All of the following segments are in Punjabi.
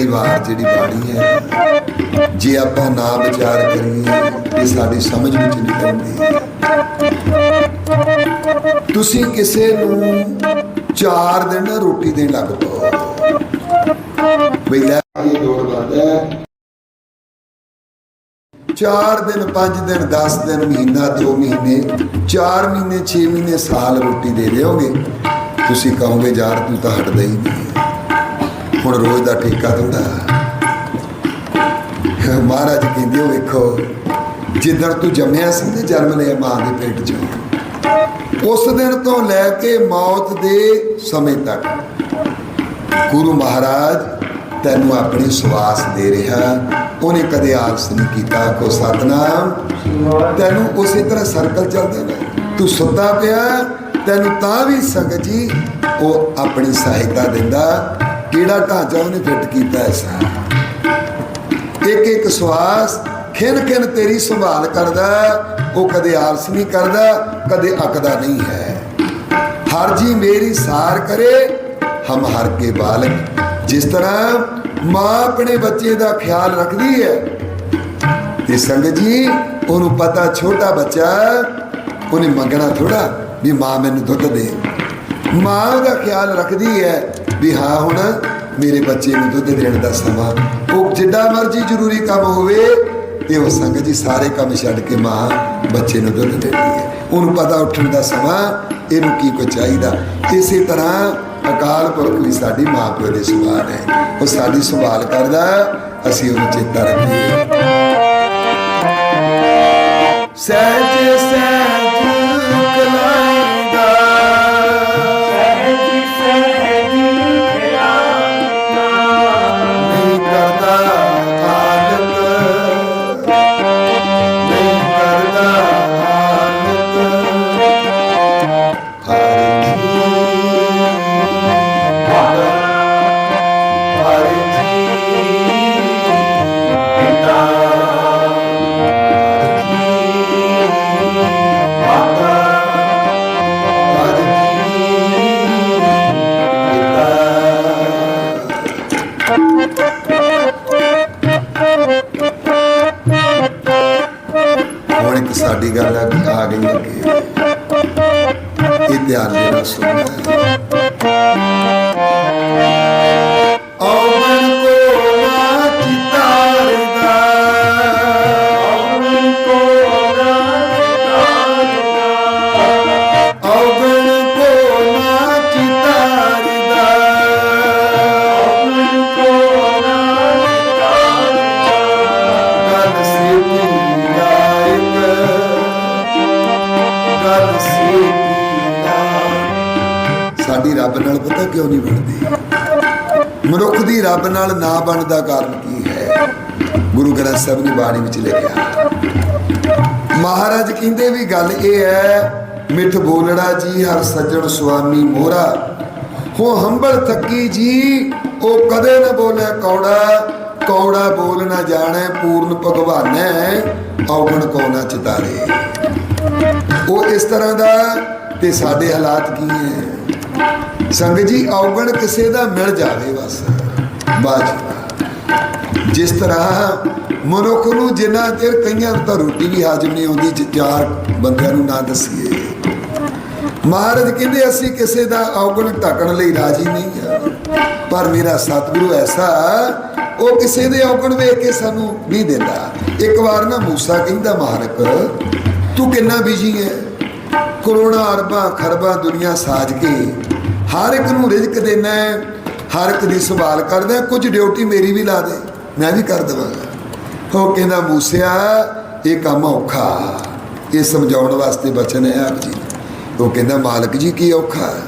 ਜੀ ਕਈ ਵਾਰ ਜਿਹੜੀ ਬਾਣੀ ਹੈ, ਜੇ ਆਪਾਂ ਨਾ ਵਿਚਾਰ ਕਰੀਏ, ਇਹ ਸਾਡੀ ਸਮਝ ਵਿੱਚ ਨਹੀਂ ਆਉਂਦੀ। ਤੁਸੀਂ ਕਿਸੇ ਨੂੰ ਚਾਰ ਦਿਨ ਰੋਟੀ ਦੇਣ ਲੱਗ ਪਓ। ਬਈ ਲੈ ਇਹ ਲੋੜ ਬੰਦਾ ਚਾਰ ਦਿਨ, ਪੰਜ ਦਿਨ 10 ਦਿਨ, ਮਹੀਨਾ, ਦੋ ਮਹੀਨੇ 4 ਮਹੀਨੇ 6 ਮਹੀਨੇ ਸਾਲ ਰੋਟੀ ਦੇ ਦਿਓਗੇ। ਤੁਸੀਂ ਕਹੋਗੇ, ਯਾਰ ਤੂੰ ਤਾਂ ਹਟਦਾ ਹੀ ਨਹੀਂ। ਹੁਣ ਰੋਜ਼ ਦਾ ਠੇਕਾ ਥੋੜਾ ਮਹਾਰਾਜ ਕਹਿੰਦੇ ਵੇਖੋ, ਜਿੱਦਣ ਤੂੰ ਜੰਮਿਆ ਸੀ ਤੇ ਜਨਮ ਲਿਆ ਮਾਂ ਦੇ ਪੇਟ ਚੋਂ। ਉਸ ਦਿਨ ਤੋਂ ਲੈ ਕੇ ਮੌਤ ਦੇ ਸਮੇਂ ਤੱਕ ਗੁਰੂ ਮਹਾਰਾਜ ਤੈਨੂੰ ਆਪਣੀ ਸਵਾਸ ਦੇ ਰਿਹਾ। ਉਹਨੇ ਕਦੇ ਆਲਸ ਨਹੀਂ ਕੀਤਾ ਕੋ ਸਤਨਾਮ, ਤੈਨੂੰ ਉਸੇ ਤਰ੍ਹਾਂ ਸਰਕਲ ਚੱਲਦੇ ਨੇ। ਤੂੰ ਸੁੱਤਾ ਪਿਆ, ਤੈਨੂੰ ਤਾਂ ਵੀ ਸੰਗਤ ਜੀ ਉਹ ਆਪਣੀ ਸਹਾਇਤਾ ਦਿੰਦਾ। ਕਿਹੜਾ ਢਾਂਚਾ ਉਹਨੇ ਫਿੱਟ ਕੀਤਾ ਐਸਾ ਇੱਕ ਇੱਕ ਸਵਾਸ ਖਿਨ ਖਿਨ ਤੇਰੀ ਸੰਭਾਲ ਕਰਦਾ, ਉਹ ਕਦੇ ਆਲਸ ਨਹੀਂ ਕਰਦਾ, ਕਦੇ ਅਕਦਾ ਨਹੀਂ ਹੈ। ਹਰ ਜੀ ਮੇਰੀ ਸਾਰ ਕਰੇ, ਹਮ ਹਰ ਕੇ ਬਾਲਕ। ਜਿਸ ਤਰ੍ਹਾਂ ਮਾਂ ਆਪਣੇ ਬੱਚੇ ਦਾ ਖਿਆਲ ਰੱਖਦੀ ਹੈ, ਤੇ ਸੰਗਤ ਜੀ, ਉਹਨੂੰ ਪਤਾ ਛੋਟਾ ਬੱਚਾ, ਉਹਨੇ ਮੰਗਣਾ ਥੋੜਾ ਵੀ ਮਾਂ ਮੈਨੂੰ ਦੁੱਧ ਦੇ। ਮਾਂ ਉਹਦਾ ਖਿਆਲ ਰੱਖਦੀ ਹੈ ਵੀ ਹਾਂ, ਹੁਣ ਮੇਰੇ ਬੱਚੇ ਨੂੰ ਦੁੱਧ ਦੇਣ ਦਾ ਸਮਾਂ। ਉਹ ਜਿੱਡਾ ਮਰਜ਼ੀ ਜ਼ਰੂਰੀ ਕੰਮ ਹੋਵੇ, ਤੇ ਉਹ ਸੰਗਤ ਜੀ ਸਾਰੇ ਕੰਮ ਛੱਡ ਕੇ ਮਾਂ ਬੱਚੇ ਨੂੰ ਦੁੱਧ ਦਿੰਦੀ ਹੈ। ਉਹਨੂੰ ਪਤਾ ਉੱਠਣ ਦਾ ਸਮਾਂ, ਇਹਨੂੰ ਕੀ ਕੁ ਚਾਹੀਦਾ। ਇਸੇ ਤਰ੍ਹਾਂ ਅਕਾਲ ਪੁਰਖ ਵੀ ਸਾਡੀ ਮਾਂ ਪਿਓ ਦੇ ਸਵਾਲ ਹੈ ਉਹ ਸਾਡੀ ਸੰਭਾਲ ਕਰਦਾ, ਅਸੀਂ ਉਹਨੂੰ ਚੇਤਾ ਰੱਖੀਏ। ਸਹਿਜ ਸਹਿਜ ਹੁਣ ਸਾਡੀ ਗੱਲ ਆ ਕਿ ਗਈ ਅੱਗੇ ਇਹ ਧਿਆਨ ਦੇ ਨਾਲ ਸੁਣਨਾ। ਕਿਉਂ ਮਨੁੱਖ ਦੀ ਰੱਬ ਨਾਲ ਨਾ ਬਣਦਾ ਕਾਰਨ ਕੀ ਹੈ? ਗੁਰੂ ਗ੍ਰੰਥ ਸਾਹਿਬ ਨੇ ਬਾਣੀ ਵਿੱਚ ਲਿਖਿਆ ਮਹਾਰਾਜ ਕਹਿੰਦੇ ਵੀ ਗੱਲ ਇਹ ਹੈ, ਮਿੱਠ ਬੋਲੜਾ ਜੀ, ਹਰ ਸੱਜਣ ਸੁਆਮੀ ਮੋਰਾ ਹੋ ਹੰਬਲ ਥੱਕੀ ਜੀ, ਉਹ ਕਦੇ ਨਾ ਬੋਲੇ ਕੌੜਾ ਕੌੜਾ ਬੋਲ ਨਾ ਜਾਣੇ, ਪੂਰਨ ਭਗਵਾਨੈ, ਔਗਣ ਕੋ ਨਾ ਚਿਤਾਰੇ। ਉਹ ਇਸ ਤਰ੍ਹਾਂ ਦਾ ਤੇ ਸਾਡੇ ਹਾਲਾਤ ਕੀ ਹੈ? ਸੰਗਤ ਜੀ ਔਗਣ ਕਿਸੇ ਦਾ ਮਿਲ ਜਾਵੇ ਬਸ। ਬਾਜ ਜਿਸ ਤਰ੍ਹਾਂ ਮਨੁੱਖ ਨੂੰ ਜਿੰਨਾ ਚਿਰ ਕਈਆਂ ਤਾਂ ਰੋਟੀ ਵੀ ਹਾਜ਼ਮ ਨਹੀਂ ਆਉਂਦੀ, ਜੇ ਚਾਰ ਬੰਦਿਆਂ ਨੂੰ ਨਾ ਦਸੀਏ। ਮਹਾਰਾਜ ਕਹਿੰਦੇ, ਅਸੀਂ ਕਿਸੇ ਦਾ ਔਗਣ ਢੱਕਣ ਲਈ ਰਾਜੀ ਨਹੀਂ ਆ ਪਰ ਮੇਰਾ ਸਤਿਗੁਰੂ ਐਸਾ, ਉਹ ਕਿਸੇ ਦੇ ਔਗਣ ਵੇਖ ਕੇ ਸਾਨੂੰ ਨਹੀਂ ਦਿੰਦਾ। ਇੱਕ ਵਾਰ ਨਾ ਮੂਸਾ ਕਹਿੰਦਾ ਮਹਾਰਾਜ ਤੂੰ ਕਿੰਨਾ ਬਿਜ਼ੀ ਹੈ? ਕਰੋੜਾਂ ਅਰਬਾਂ ਖਰਬਾਂ ਦੁਨੀਆ ਸਾਜ ਕੇ ਹਰ ਇੱਕ ਨੂੰ ਰਿਜ਼ਕ ਦੇਣਾ ਹਰ ਇੱਕ ਦੀ ਸੰਭਾਲ ਕਰਦਾ ਕੁਝ ਡਿਊਟੀ ਮੇਰੀ ਵੀ ਲਾ ਦੇ, ਮੈਂ ਵੀ ਕਰ ਦੇਵਾਂਗਾ। ਉਹ ਕਹਿੰਦਾ, ਮੂਸਿਆ, ਇਹ ਕੰਮ ਔਖਾ, ਇਹ ਸਮਝਾਉਣ ਵਾਸਤੇ ਬਚਨ ਹੈ ਆਪ ਜੀ। ਉਹ ਕਹਿੰਦਾ, ਮਾਲਕ ਜੀ, ਕੀ ਔਖਾ ਹੈ?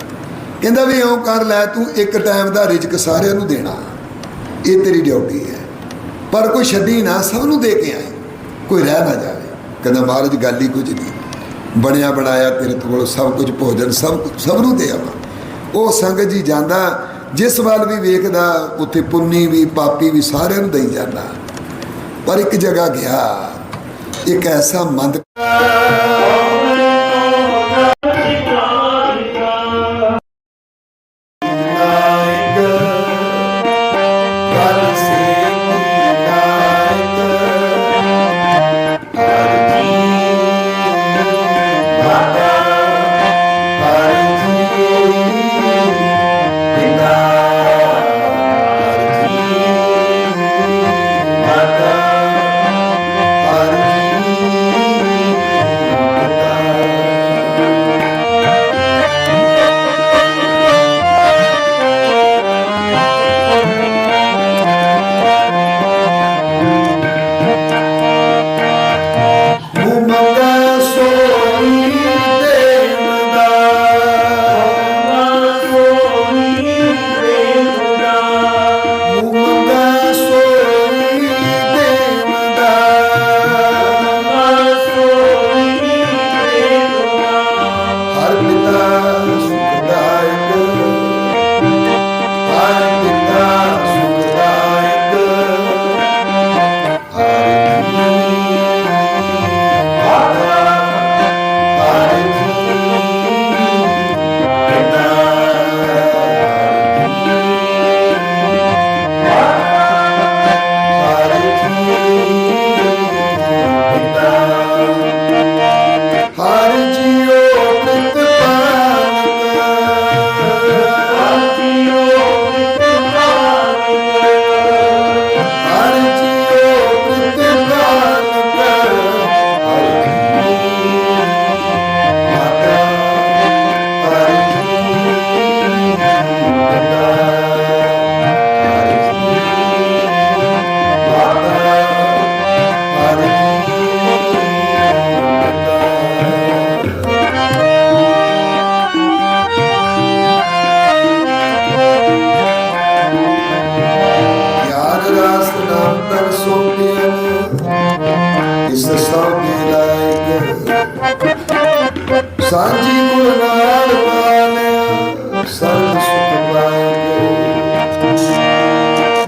ਕਹਿੰਦਾ, ਵੀ ਇਉਂ ਕਰ ਲੈ, ਤੂੰ ਇੱਕ ਟਾਈਮ ਦਾ ਰਿਜ਼ਕ ਸਾਰਿਆਂ ਨੂੰ ਦੇਣਾ। ਇਹ ਤੇਰੀ ਡਿਊਟੀ ਹੈ। ਪਰ ਕੋਈ ਛੱਡੀ ਨਾ, ਸਭ ਨੂੰ ਦੇ ਕੇ ਆਏ ਕੋਈ ਰਹਿ ਨਾ ਜਾਵੇ। ਕਹਿੰਦਾ, ਮਹਾਰਾਜ, ਗੱਲ ਹੀ ਕੁਝ ਨਹੀਂ। ਬਣਿਆ ਬਣਾਇਆ ਤੇਰੇ ਕੋਲ ਸਭ ਕੁਝ ਭੋਜਨ, ਸਭ ਕੁਝ- ਸਭ ਨੂੰ ਦੇ ਆਵਾ। ਉਹ ਸੰਗਤ ਜੀ ਜਾਂਦਾ, ਜਿਸ ਵੱਲ ਵੀ ਵੇਖਦਾ, ਉੱਥੇ ਪੁੰਨੀ ਵੀ, ਪਾਪੀ ਵੀ ਸਾਰਿਆਂ ਨੂੰ ਦੇਈ ਜਾਂਦਾ। ਪਰ ਇੱਕ ਜਗ੍ਹਾ ਗਿਆ, ਇੱਕ ਐਸਾ ਮੰਦ tormentas.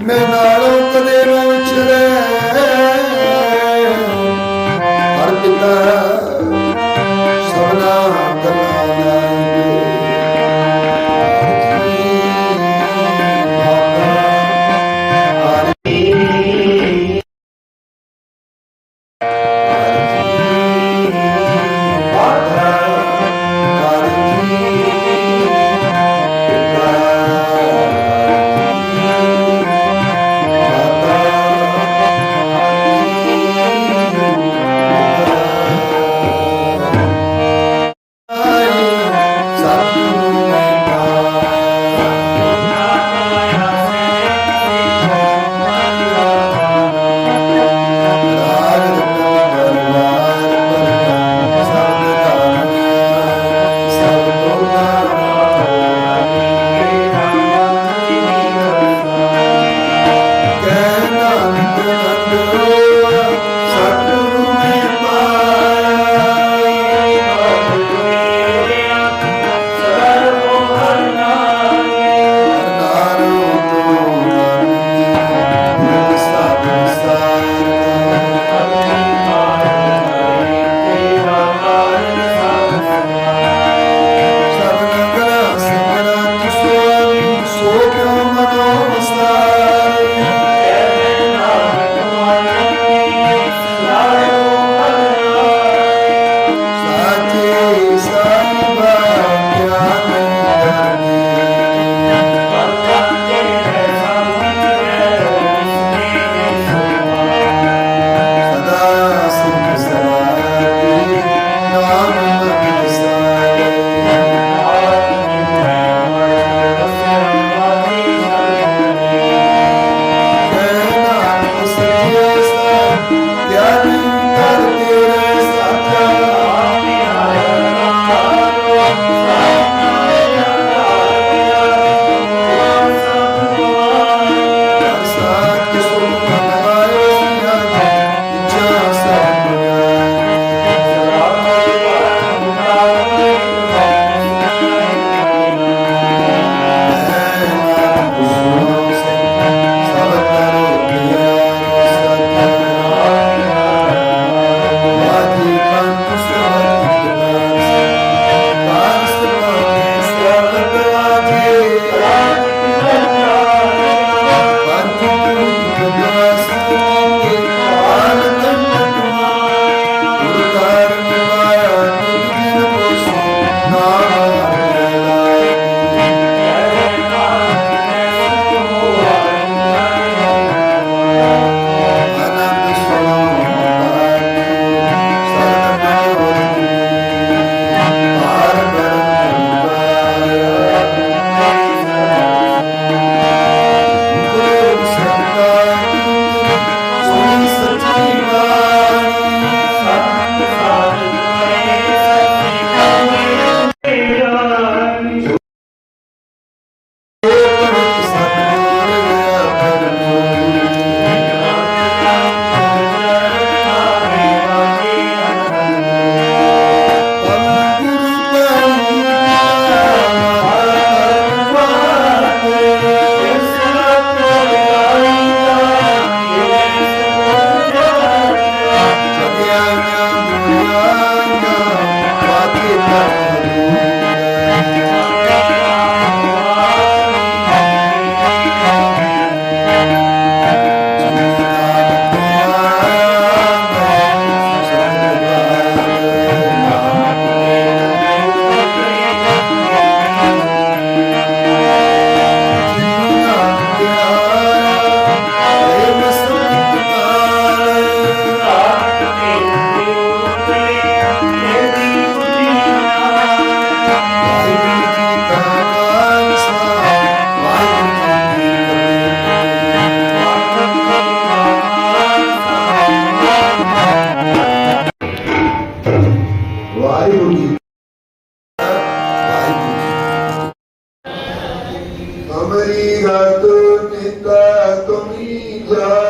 ਮੈਂ ਨਾਲੋਂ ਕਦੇ ਅਮਰੀ ਗਤ ਨਿਤਾ ਤੁਮੀ ਜਾਨੀ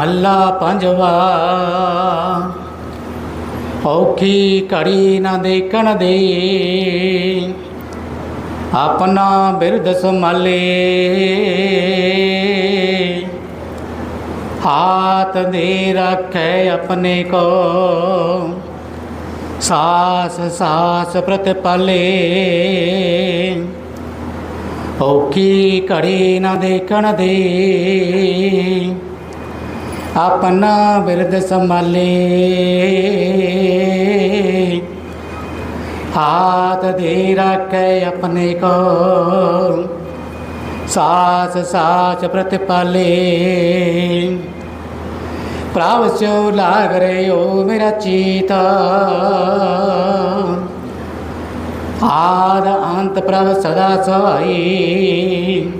ਮਹੱਲਾ ਪੰਜਵਾ। ਔਖੀ ਘੜੀ ਨਾ ਦੇਖਣ ਦੇ। ਆਪਣਾ ਬਿਰਧ ਸੰਭਾਲੇ। ਹਾਥ ਦੇ ਰੱਖੇ ਆਪਣੇ ਕੋ। ਸਾਸ ਸਾਸ ਪ੍ਰਤਪਾਲੇ ਔਖੀ ਘੜੀ ਨਾ ਦੇਖਣ ਦੇ। ਆਪਣਾ ਬਿਰਧ ਸੰਭਾਲੇ। ਹਾਥ ਦੇ ਰੱਖੇ ਆਪਣੇ ਕੋ ਸਾਸ ਸਾਚ ਪ੍ਰਤਪਾਲੇ। ਪ੍ਰਭ ਸੋ ਲਾਗ ਰਿਓ ਮੇਰਾ ਚੀਤਾ। ਆਦ ਅੰਤ ਪ੍ਰਭ ਸਦਾ ਸਹਾਈ।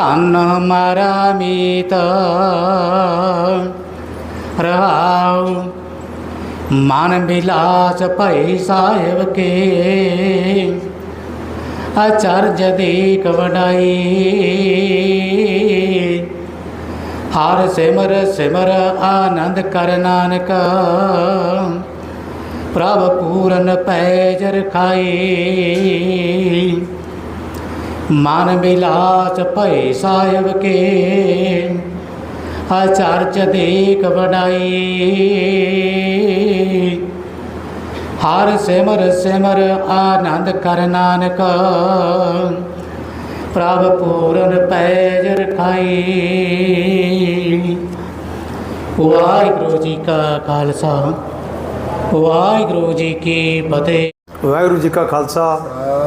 ਧੰਨ ਮਾਰਾ ਮੀਤ ਰਹਾਉ। ਮਨ ਬਿਲਾਸ ਭਈ ਸਾਹਿਬ ਕੇ। ਅਚਰਜ ਦੇਖ ਵਡਾਈ। ਹਰ ਸਿਮਰ ਸਿਮਰ ਆਨੰਦ ਕਰ ਨਾਨਕ। ਪ੍ਰਭ ਪੂਰਨ ਪੈਜ ਖਾਈ। ਮਨ ਬਿਲਾਸ ਭਏ ਸਾਹਿਬ ਕੇ। ਅਚਰਜ ਦੇਖ ਵਡਾਈ ਹਰ ਸਿਮਰ ਸਿਮਰ ਆਨੰਦ ਕਰ ਨਾਨਕ। ਪ੍ਰਭ ਪੂਰਨ ਪੈਜ ਰਖਾਈ। ਵਾਹਿਗੁਰੂ ਜੀ ਕਾ ਖਾਲਸਾ, ਵਾਹਿਗੁਰੂ ਜੀ ਕੀ ਫਤਿਹ। ਵਾਹਿਗੁਰੂ ਜੀ ਕਾ ਖਾਲਸਾ,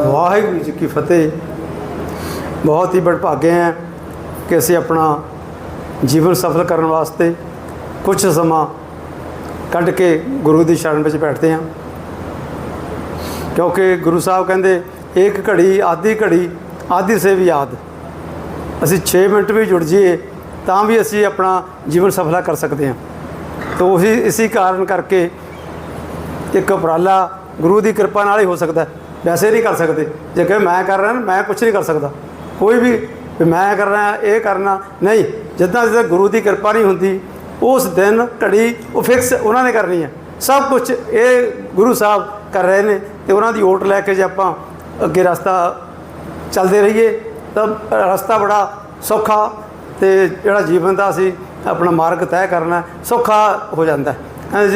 ਵਾਹਿਗੁਰੂ ਜੀ ਕੀ ਫਤਿਹ। ਬਹੁਤ ਹੀ ਬੜਭਾਗੇ ਹੈ ਕਿ ਅਸੀਂ ਆਪਣਾ ਜੀਵਨ ਸਫਲ ਕਰਨ ਵਾਸਤੇ ਕੁਝ ਸਮਾਂ ਕੱਢ ਕੇ ਗੁਰੂ ਦੀ ਸ਼ਰਨ ਵਿੱਚ ਬੈਠਦੇ ਹਾਂ। ਕਿਉਂਕਿ ਗੁਰੂ ਸਾਹਿਬ ਕਹਿੰਦੇ, ਇੱਕ ਘੜੀ, ਆਧੀ ਘੜੀ ਆਦੀ ਸੇ ਵੀ ਯਾਦ ਅਸੀਂ 6 ਮਿੰਟ ਵੀ ਜੁੜ ਜਾਈਏ, ਤਾਂ ਵੀ ਅਸੀਂ ਆਪਣਾ ਜੀਵਨ ਸਫਲਾ ਕਰ ਸਕਦੇ ਹਾਂ। ਤਾਂ ਉਹੀ ਇਸੇ ਕਾਰਨ ਕਰਕੇ ਇੱਕ ਉਪਰਾਲਾ ਗੁਰੂ ਦੀ ਕਿਰਪਾ ਨਾਲ ਹੀ ਹੋ ਸਕਦਾ ਵੈਸੇ ਨਹੀਂ ਕਰ ਸਕਦੇ। ਜੇ ਕਿ ਮੈਂ ਕਰ ਰਿਹਾ ਮੈਂ ਕੁਝ ਨਹੀਂ ਕਰ ਸਕਦਾ। ਕੋਈ ਵੀ ਮੈਂ ਕਰਨਾ, ਇਹ ਕਰਨਾ, ਨਹੀਂ, ਜਿੱਦਾਂ ਜਿੱਦਾਂ ਗੁਰੂ ਦੀ ਕਿਰਪਾ ਨਹੀਂ ਹੁੰਦੀ, ਉਸ ਦਿਨ ਘੜੀ ਉਹ ਫਿਕਸ ਉਹਨਾਂ ਨੇ ਕਰਨੀ ਹੈ ਸਭ ਕੁਝ ਇਹ ਗੁਰੂ ਸਾਹਿਬ ਕਰ ਰਹੇ ਨੇ ਤੇ ਉਹਨਾਂ ਦੀ ਓਟ ਲੈ ਕੇ ਜੇ ਆਪਾਂ ਅੱਗੇ ਰਸਤਾ ਚੱਲਦੇ ਰਹੀਏ, ਤਾਂ ਰਸਤਾ ਬੜਾ ਸੌਖਾ ਤੇ ਜਿਹੜਾ ਜੀਵਨ ਦਾ ਅਸੀਂ ਆਪਣਾ ਮਾਰਗ ਤੈਅ ਕਰਨਾ ਸੌਖਾ ਹੋ ਜਾਂਦਾ ਹੈ।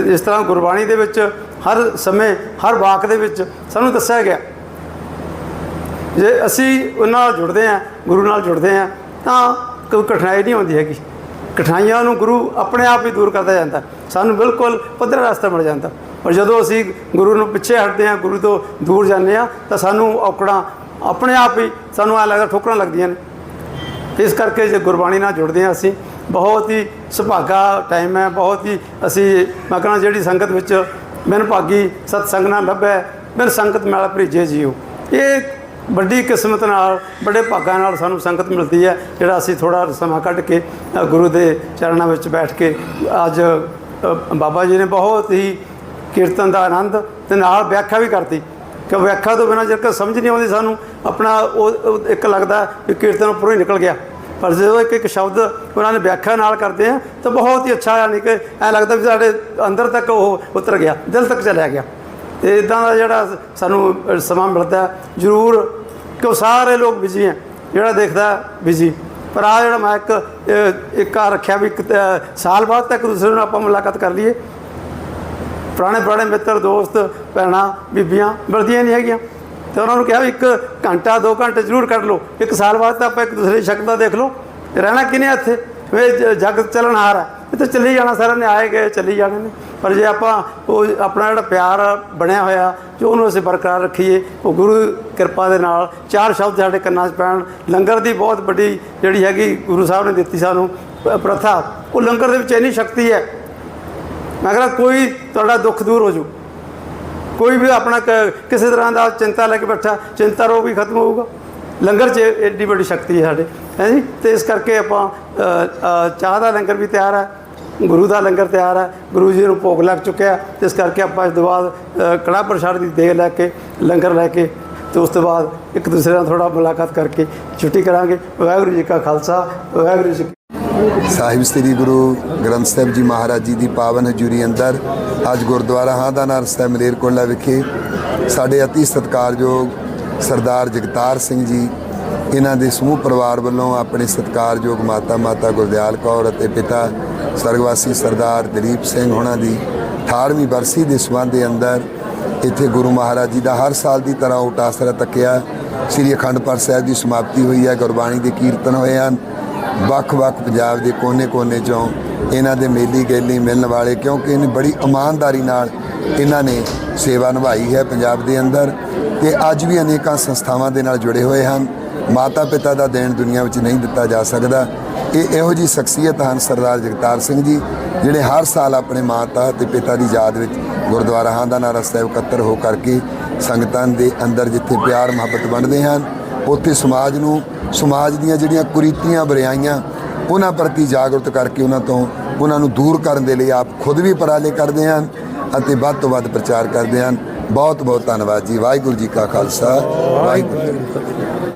ਜਿਸ ਤਰ੍ਹਾਂ ਗੁਰਬਾਣੀ ਦੇ ਵਿੱਚ ਹਰ ਸਮੇਂ, ਹਰ ਵਾਕ ਦੇ ਵਿੱਚ ਸਾਨੂੰ ਦੱਸਿਆ ਗਿਆ ਜੇ ਅਸੀਂ ਉਹਨਾਂ ਨਾਲ ਜੁੜਦੇ ਹਾਂ, ਗੁਰੂ ਨਾਲ ਜੁੜਦੇ ਹਾਂ, ਤਾਂ ਕੋਈ ਕਠਿਨਾਈ ਨਹੀਂ ਹੁੰਦੀ ਹੈਗੀ। ਕਠਿਨਾਈਆਂ ਨੂੰ ਗੁਰੂ ਆਪਣੇ ਆਪ ਹੀ ਦੂਰ ਕਰਦਾ ਜਾਂਦਾ। ਸਾਨੂੰ ਬਿਲਕੁਲ ਪੱਧਰਾ ਰਸਤਾ ਮਿਲ ਜਾਂਦਾ। ਪਰ ਜਦੋਂ ਅਸੀਂ ਗੁਰੂ ਨੂੰ ਪਿੱਛੇ ਹਟਦੇ ਹਾਂ, ਗੁਰੂ ਤੋਂ ਦੂਰ ਜਾਂਦੇ ਹਾਂ, ਤਾਂ ਸਾਨੂੰ ਔਕੜਾਂ ਆਪਣੇ ਆਪ ਹੀ ਸਾਨੂੰ ਐ ਲੱਗਦਾ ਠੋਕਰਾਂ ਲੱਗਦੀਆਂ ਨੇ। ਇਸ ਕਰਕੇ ਜੇ ਗੁਰਬਾਣੀ ਨਾਲ ਜੁੜਦੇ ਹਾਂ ਅਸੀਂ, ਬਹੁਤ ਹੀ ਸੁਭਾਗਾ ਟਾਈਮ ਹੈ, ਬਹੁਤ ਹੀ ਅਸੀਂ ਮੈਂ ਕਹਿੰਦਾ ਜਿਹੜੀ ਸੰਗਤ ਵਿੱਚ ਮੈਨੂੰ ਭਾਗੀ ਸਤ ਸੰਗ ਨਾਲ ਲੱਭੈ ਮਨ ਸੰਗਤ ਨਾਲ ਭਰੀਜੇ ਜੀਓ। ਇਹ ਵੱਡੀ ਕਿਸਮਤ ਨਾਲ ਬੜੇ ਭਾਗਾਂ ਨਾਲ ਸਾਨੂੰ ਸੰਗਤ ਮਿਲਦੀ ਹੈ, ਜਿਹੜਾ ਅਸੀਂ ਥੋੜਾ ਸਮਾਂ ਕੱਢ ਕੇ ਗੁਰੂ ਦੇ ਚਰਨਾਂ ਵਿੱਚ ਬੈਠ ਕੇ, ਅੱਜ ਬਾਬਾ ਜੀ ਨੇ ਬਹੁਤ ਹੀ ਕੀਰਤਨ ਦਾ ਆਨੰਦ ਤੇ ਨਾਲ ਵਿਆਖਿਆ ਵੀ ਕਰਤੀ। ਕਿ ਵਿਆਖਿਆ ਤੋਂ ਬਿਨਾਂ ਜੇਕਰ ਸਮਝ ਨਹੀਂ ਆਉਂਦੀ ਸਾਨੂੰ, ਆਪਣਾ ਉਹ ਇੱਕ ਲੱਗਦਾ ਕਿ ਕੀਰਤਨ ਉੱਪਰੋਂ ਹੀ ਨਿਕਲ ਗਿਆ। ਪਰ ਜਦੋਂ ਇੱਕ ਇੱਕ ਸ਼ਬਦ ਉਹਨਾਂ ਨੇ ਵਿਆਖਿਆ ਨਾਲ ਕਰਦੇ ਆ, ਤਾਂ ਬਹੁਤ ਹੀ ਅੱਛਾ, ਯਾਨੀ ਕਿ ਐ ਲੱਗਦਾ ਵੀ ਸਾਡੇ ਅੰਦਰ ਤੱਕ ਉਹ ਉਤਰ ਗਿਆ, ਦਿਲ ਤੱਕ ਚਲਿਆ ਗਿਆ। ਤੇ ਇਦਾਂ ਦਾ ਜਿਹੜਾ ਸਾਨੂੰ ਸਮਾਂ ਮਿਲਦਾ ਜ਼ਰੂਰ ਕਿਉਂ ਸਾਰੇ ਲੋਕ ਬਿਜ਼ੀ ਹੈ ਜਿਹੜਾ ਦੇਖਦਾ ਬਿਜ਼ੀ ਪਰ ਆ ਜਿਹੜਾ ਮੈਂ ਇੱਕ ਅ, ਇੱਕ ਆ ਰੱਖਿਆ ਵੀ ਇੱਕ ਸਾਲ ਬਾਅਦ ਤੱਕ ਦੂਸਰੇ ਨੂੰ ਆਪਾਂ ਮੁਲਾਕਾਤ ਕਰ ਲਈਏ। ਪੁਰਾਣੇ ਪੁਰਾਣੇ ਮਿੱਤਰ ਦੋਸਤ ਭੈਣਾਂ ਬੀਬੀਆਂ ਮਿਲਦੀਆਂ ਨਹੀਂ ਹੈਗੀਆਂ। ਤੇ ਉਹਨਾਂ ਨੂੰ ਕਿਹਾ ਵੀ ਇੱਕ ਘੰਟਾ 2 ਘੰਟੇ ਜ਼ਰੂਰ ਕੱਢ ਲਓ। ਇੱਕ ਸਾਲ ਬਾਅਦ ਤਾਂ ਆਪਾਂ ਇੱਕ ਦੂਸਰੇ ਦੀ ਸ਼ਕਲਾਂ ਦੇਖ ਲਓ। ਤੇ ਰਹਿਣਾ ਕਿਨੇ ਇੱਥੇ? ਵੇ ਜ- ਜਗ ਚੱਲਣਹਾਰ ਹੈ। ਇੱਥੇ ਚੱਲੀ ਜਾਣਾ ਸਾਰਿਆਂ ਨੇ ਆਏ ਗਏ ਚੱਲੀ ਜਾਣੇ ਨੇ। ਪਰ ਜੇ ਆਪਾਂ ਉਹ ਆਪਣਾ ਜਿਹੜਾ ਪਿਆਰ ਬਣਿਆ ਹੋਇਆ ਜੋ ਉਹਨੂੰ ਅਸੀਂ ਬਰਕਰਾਰ ਰੱਖੀਏ। ਉਹ ਗੁਰੂ ਕਿਰਪਾ ਦੇ ਨਾਲ ਚਾਰ ਸ਼ਬਦ ਸਾਡੇ ਕੰਨਾਂ 'ਚ ਪੈਣ। ਲੰਗਰ ਦੀ ਬਹੁਤ ਵੱਡੀ ਜਿਹੜੀ ਹੈਗੀ ਗੁਰੂ ਸਾਹਿਬ ਨੇ ਦਿੱਤੀ ਸਾਨੂੰ ਪ੍ਰਥਾ। ਉਹ ਲੰਗਰ ਦੇ ਵਿੱਚ ਇੰਨੀ ਸ਼ਕਤੀ ਹੈ। ਮੈਂ ਕਹਿੰਦਾ, ਕੋਈ ਤੁਹਾਡਾ ਦੁੱਖ ਦੂਰ ਹੋ ਜੂ ਕੋਈ ਵੀ ਆਪਣਾ ਕ- ਕਿਸੇ ਤਰ੍ਹਾਂ ਦਾ ਚਿੰਤਾ ਲੈ ਕੇ ਬੈਠਾ, ਚਿੰਤਾ ਰੋਗ ਵੀ ਖਤਮ ਹੋਊਗਾ। ਲੰਗਰ 'ਚ ਐਡੀ ਵੱਡੀ ਸ਼ਕਤੀ ਹੈ ਸਾਡੇ। ਹੈ ਜੀ? ਤੇ ਇਸ ਕਰਕੇ ਆਪਾਂ ਚਾਹ ਦਾ ਲੰਗਰ ਵੀ ਤਿਆਰ ਹੈ। ਗੁਰੂ ਦਾ ਲੰਗਰ ਤਿਆਰ ਹੈ ਗੁਰੂ ਜੀ ਨੂੰ ਭੋਗ ਲੱਗ ਚੁੱਕਿਆ ਤੇ ਇਸ ਕਰਕੇ ਆਪਾਂ ਇਸ ਤੋਂ ਬਾਅਦ ਅ, ਕੜਾਹ ਪ੍ਰਸ਼ਾਦ ਦੀ ਦੇਗ ਲੈ ਕੇ ਲੰਗਰ ਲੈ ਕੇ ਤੇ ਉਸ ਤੋਂ ਬਾਅਦ ਇੱਕ ਦੂਸਰੇ ਨਾਲ ਥੋੜਾ ਮੁਲਾਕਾਤ ਕਰਕੇ ਛੁੱਟੀ ਕਰਾਂਗੇ। ਵਾਹਿਗੁਰੂ ਜੀ ਕਾ ਖਾਲਸਾ ਵਾਹਿਗੁਰੂ ਜੀ ਸਾਹਿਬ ਸ੍ਰੀ ਗੁਰੂ ਗ੍ਰੰਥ ਸਾਹਿਬ ਜੀ ਮਹਾਰਾਜ ਜੀ ਦੀ ਪਾਵਨ ਹਜ਼ੂਰੀ ਅੰਦਰ ਅੱਜ ਗੁਰਦੁਆਰਾ ਹਾਂਦਾਨਾਰ ਸਾਹਿਬ ਮਲੇਰਕੋਟਲਾ ਵਿਖੇ ਸਾਡੇ ਅਤੀ ਸਤਿਕਾਰਯੋਗ ਸਰਦਾਰ ਜਗਤਾਰ ਸਿੰਘ ਜੀ ਇਹਨਾਂ ਦੇ ਸਮੂਹ ਪਰਿਵਾਰ ਵੱਲੋਂ ਆਪਣੇ ਸਤਿਕਾਰਯੋਗ ਮਾਤਾ ਮਾਤਾ ਗੁਰਦਿਆਲ ਕੌਰ ਅਤੇ ਪਿਤਾ ਸਰਗਵਾਸੀ ਸਰਦਾਰ ਦਲੀਪ ਸਿੰਘ ਹੋਣਾ ਦੀ 18ਵੀਂ ਬਰਸੀ ਦੇ ਸਬੰਧ ਦੇ ਅੰਦਰ ਇੱਥੇ ਗੁਰੂ ਮਹਾਰਾਜ ਜੀ ਦਾ ਹਰ ਸਾਲ ਦੀ ਤਰ੍ਹਾਂ ਓਟ ਆਸਰਾ ਤੱਕਿਆ ਸ੍ਰੀ ਅਖੰਡ ਪਾਠ ਸਾਹਿਬ ਦੀ ਸਮਾਪਤੀ ਹੋਈ ਹੈ, ਗੁਰਬਾਣੀ ਦੇ ਕੀਰਤਨ ਹੋਏ ਹਨ। ਵੱਖ-ਵੱਖ ਪੰਜਾਬ ਦੇ ਕੋਨੇ-ਕੋਨੇ ਚੋਂ ਇਹਨਾਂ ਦੇ ਮੇਲੀ ਗੇਲੀ ਮਿਲਣ ਵਾਲੇ ਕਿਉਂਕਿ ਇਹਨੇ ਬੜੀ ਇਮਾਨਦਾਰੀ ਨਾਲ ਇਹਨਾਂ ਨੇ ਸੇਵਾ ਨਿਭਾਈ ਹੈ ਪੰਜਾਬ ਦੇ ਅੰਦਰ ਤੇ ਅੱਜ ਵੀ ਅਨੇਕਾਂ ਸੰਸਥਾਵਾਂ ਦੇ ਨਾਲ ਜੁੜੇ ਹੋਏ ਹਨ। ਮਾਤਾ ਪਿਤਾ ਦਾ ਦੇਣ ਦੁਨੀਆ ਵਿੱਚ ਨਹੀਂ ਦਿੱਤਾ ਜਾ ਸਕਦਾ। ਇਹ ਇਹੋ ਜੀ ਸ਼ਖਸੀਅਤ ਹਨ ਸਰਦਾਰ ਜਗਤਾਰ ਸਿੰਘ ਜੀ, ਜਿਹੜੇ ਹਰ ਸਾਲ ਆਪਣੇ ਮਾਤਾ ਤੇ ਪਿਤਾ ਦੀ ਯਾਦ ਵਿੱਚ ਗੁਰਦੁਆਰਾ ਹਾਂ ਦਾ ਨਾਰਾ ਸਾਹਿਬ ਇਕੱਤਰ ਹੋ ਕਰਕੇ ਸੰਗਤਾਂ ਦੇ ਅੰਦਰ ਜਿੱਥੇ ਪਿਆਰ, ਮੁਹੱਬਤ ਵੰਡਦੇ ਹਨ, ਉੱਥੇ ਸਮਾਜ ਨੂੰ, ਸਮਾਜ ਦੀਆਂ ਜਿਹੜੀਆਂ ਕੁਰੀਤੀਆਂ ਬੁਰਾਈਆਂ ਉਹਨਾਂ ਪ੍ਰਤੀ ਜਾਗਰੂਕ ਕਰਕੇ ਉਹਨਾਂ ਤੋਂ ਉਹਨਾਂ ਨੂੰ ਦੂਰ ਕਰਨ ਦੇ ਲਈ ਆਪ ਖੁਦ ਵੀ ਉਪਰਾਲੇ ਕਰਦੇ ਹਨ ਅਤੇ ਵੱਧ ਤੋਂ ਵੱਧ ਪ੍ਰਚਾਰ ਕਰਦੇ ਹਨ। ਬਹੁਤ ਬਹੁਤ ਧੰਨਵਾਦ ਜੀ। ਵਾਹਿਗੁਰੂ ਜੀ ਕਾ ਖਾਲਸਾ। ਵਾਹਿਗੁਰੂ ਜੀ